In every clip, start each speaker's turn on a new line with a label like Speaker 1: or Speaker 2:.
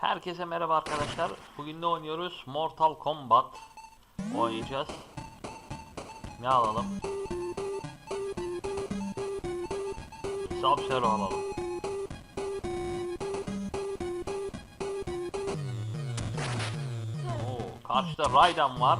Speaker 1: Herkese merhaba arkadaşlar. Bugün ne oynuyoruz? Mortal Kombat oynayacağız. Ne alalım? Sub-Zero alalım. Oo, karşıda Raiden var.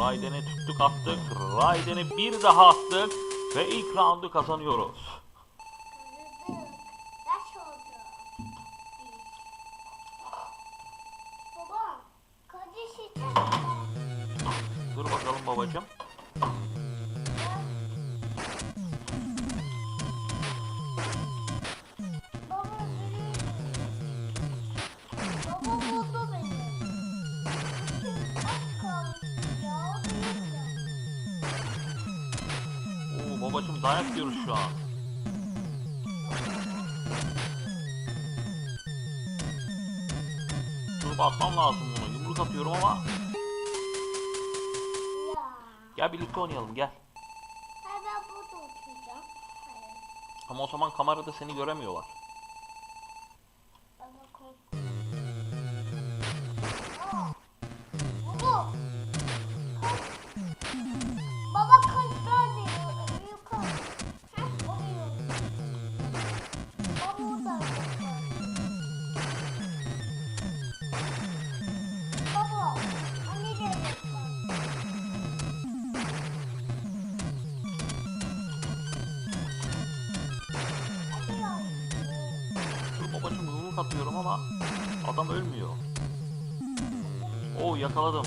Speaker 1: Raiden'i tuttuk attık. Raiden'i bir daha attık. Ve ilk roundu kazanıyoruz. Dur bakalım babacım. Dayak yiyoruz şu an. Dur basmam lazım bunu. Yumruk atıyorum ama. Gel birlikte oynayalım gel. Ama o zaman kamerada seni göremiyorlar. Atıyorum ama adam ölmüyor. Oo yakaladım.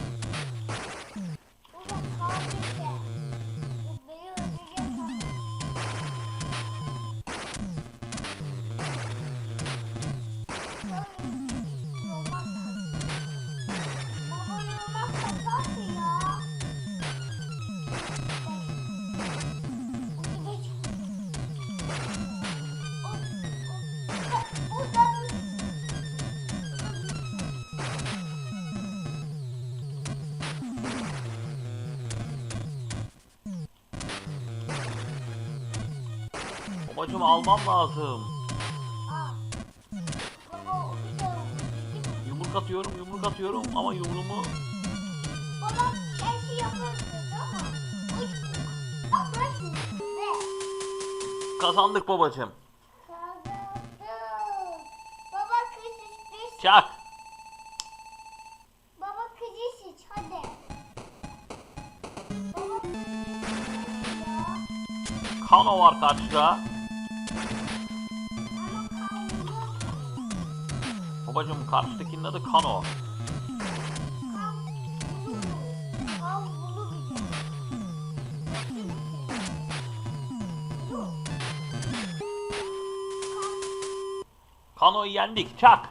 Speaker 1: Babacım almam lazım. Yumruk atıyorum yumruk atıyorum ama yumruğumu kazandık babacım. Çak.
Speaker 2: Baba kız iç hadi.
Speaker 1: Kano var karşıda. Babacım karşıdakinin adı Kano. Kano'yu yendik çak.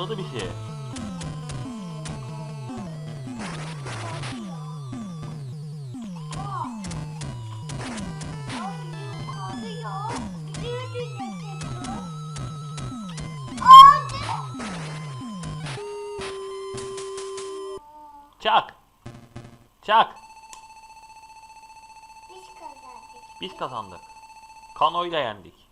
Speaker 1: Blokladı bir şey. Çak. Çak.
Speaker 2: Biz kazandık.
Speaker 1: Biz kazandık. Kano'yla yendik.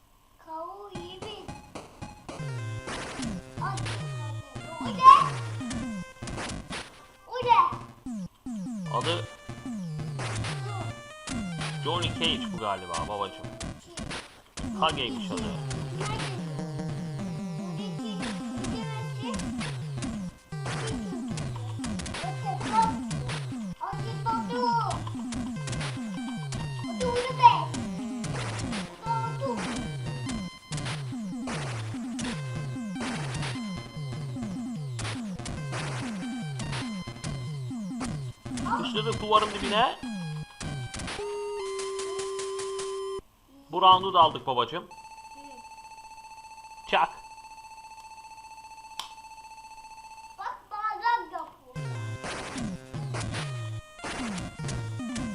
Speaker 1: Adı Johnny Cage bu galiba babacım. Kage'ymiş adı. Sıçradık duvarın dibine. Bu roundu da aldık babacım. Çak.
Speaker 2: Bak bağlam yapıyor.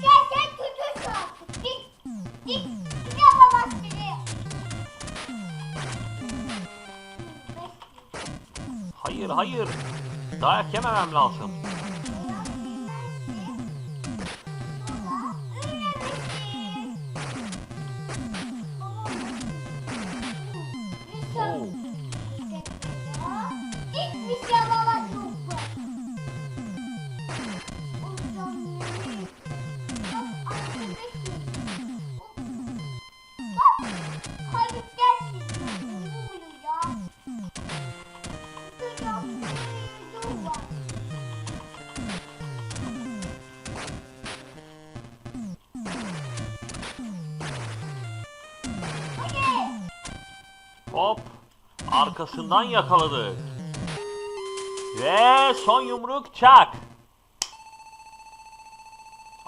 Speaker 2: Sen sen kötüsün artık. Git. Bir yapamaz seni.
Speaker 1: Hayır hayır. Dayak yememem lazım. Hop. Arkasından yakaladık. Ve son yumruk çak.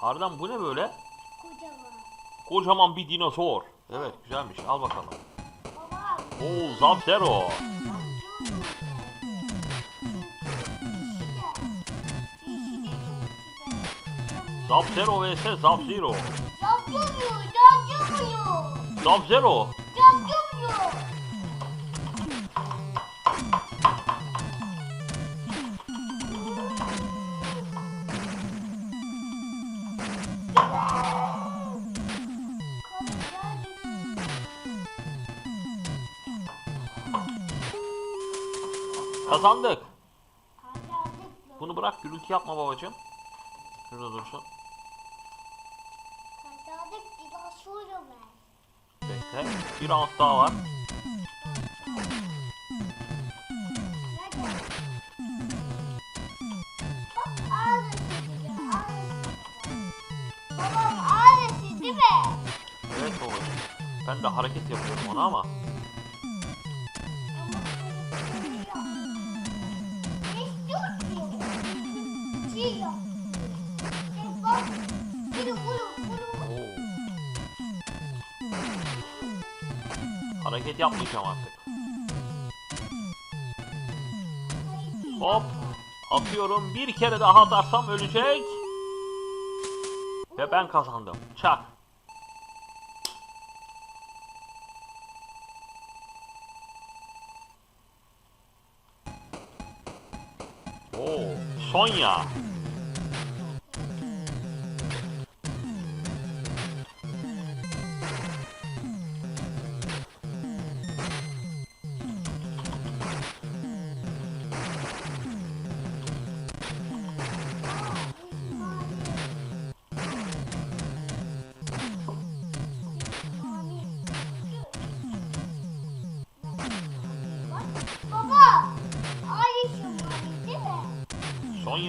Speaker 1: Ardından bu ne böyle?
Speaker 2: Kocaman.
Speaker 1: Kocaman bir dinozor. Evet güzelmiş. Al bakalım. Oo Zap-Zero. Zap-Zero vs Zap-Zero.
Speaker 2: Yapamıyor, yapamıyor,
Speaker 1: Zap-Zero. Kazandık. Bunu bırak gürültü yapma babacığım. Şurada dursun.
Speaker 2: Kazandık, biraz sonra ver.
Speaker 1: Bekle. Bir round daha var.
Speaker 2: Babam ağrısı değil mi?
Speaker 1: Evet babacığım. Ben de hareket yapıyorum ona ama. Hareket yapmayacağım artık. Hop. Atıyorum. Bir kere daha atarsam ölecek. Ve ben kazandım. Çak. Oo, Sonya.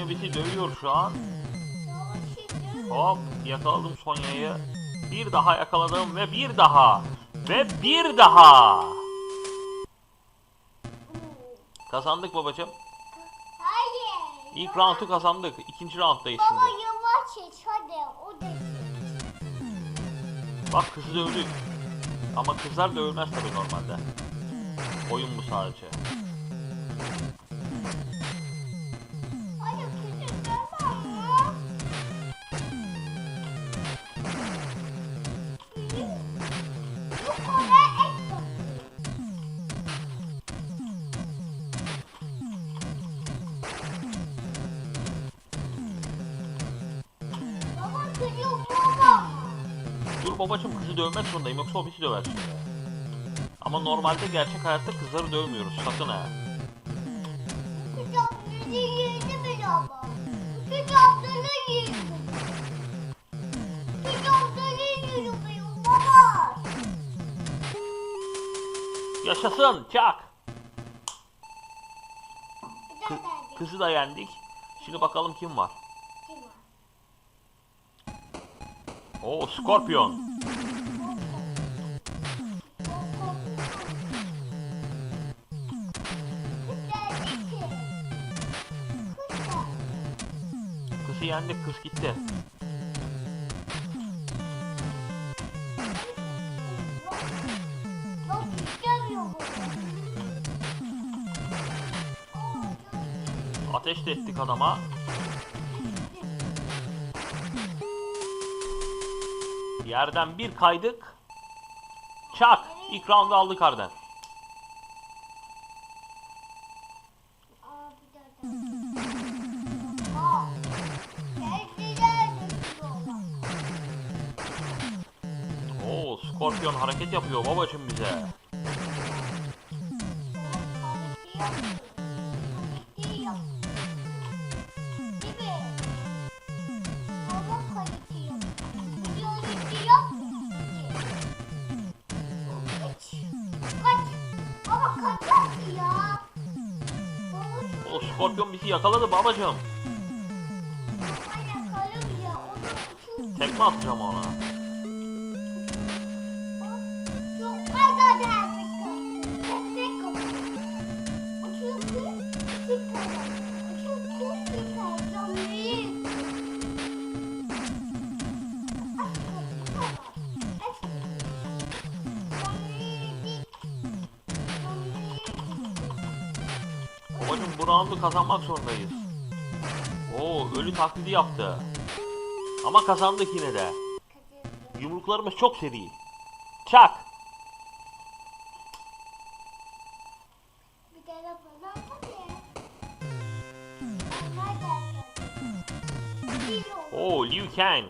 Speaker 1: Bizi dövüyor şu an. Hop yakaladım Sonya'yı. Bir daha yakaladım ve bir daha. Ve bir daha. Kazandık babacığım.
Speaker 2: Hayır.
Speaker 1: İlk roundu kazandık. İkinci rounddayız
Speaker 2: Baba
Speaker 1: şimdi.
Speaker 2: yavaş et hadi. O da
Speaker 1: Bak kızı dövdük. Ama kızlar dövülmez tabii normalde. Oyun bu sadece. Çünkü babacım kızı dövmek zorundayım yoksa o bizi döver. Ama normalde gerçek hayatta kızları dövmüyoruz sakın ha.
Speaker 2: Kitap bizi yedi bile ama. Kitapları baba.
Speaker 1: Yaşasın çak. Kızı da yendik. Şimdi bakalım kim var.
Speaker 2: Kim var?
Speaker 1: Oo Scorpion. Kızı yendik kız gitti. Ateş de ettik adama. Yerden bir kaydık. Çak. İlk roundu aldık Arden. Oo Scorpion hareket yapıyor babacım bize. O Scorpion bizi yakaladı babacım. Tekme atacağım ona. Babacım bu roundu kazanmak zorundayız. Oo ölü taklidi yaptı. Ama kazandık yine de. Yumruklarımız çok seri. Çak. Oo Liu Kang.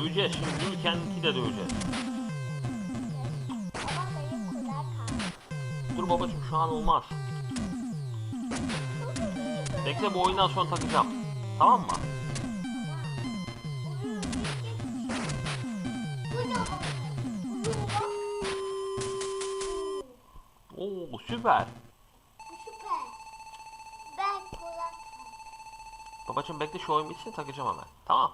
Speaker 1: Döveceğiz şimdi Kang'i de döveceğiz. Dur babacım şu an olmaz. Bekle bu oyundan sonra takacağım. Tamam mı? Oo süper. Babacım bekle şu oyun bitsin takacağım hemen. Tamam.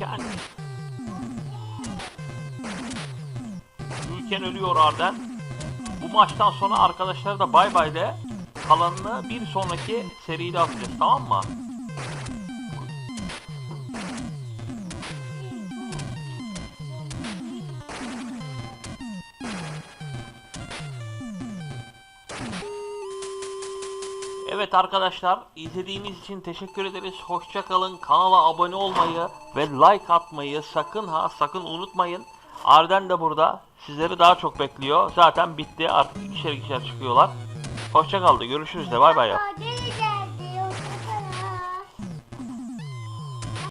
Speaker 1: Liu Kang ölüyor Arden. Bu maçtan sonra arkadaşlar da bay bay de kalanını bir sonraki seride atacağız tamam mı? Evet arkadaşlar izlediğiniz için teşekkür ederiz. Hoşça kalın. Kanala abone olmayı ve like atmayı sakın ha sakın unutmayın. Arden de burada. Sizleri daha çok bekliyor. Zaten bitti. Artık ikişer ikişer çıkıyorlar. Hoşça kaldı. Görüşürüz de. Bay bay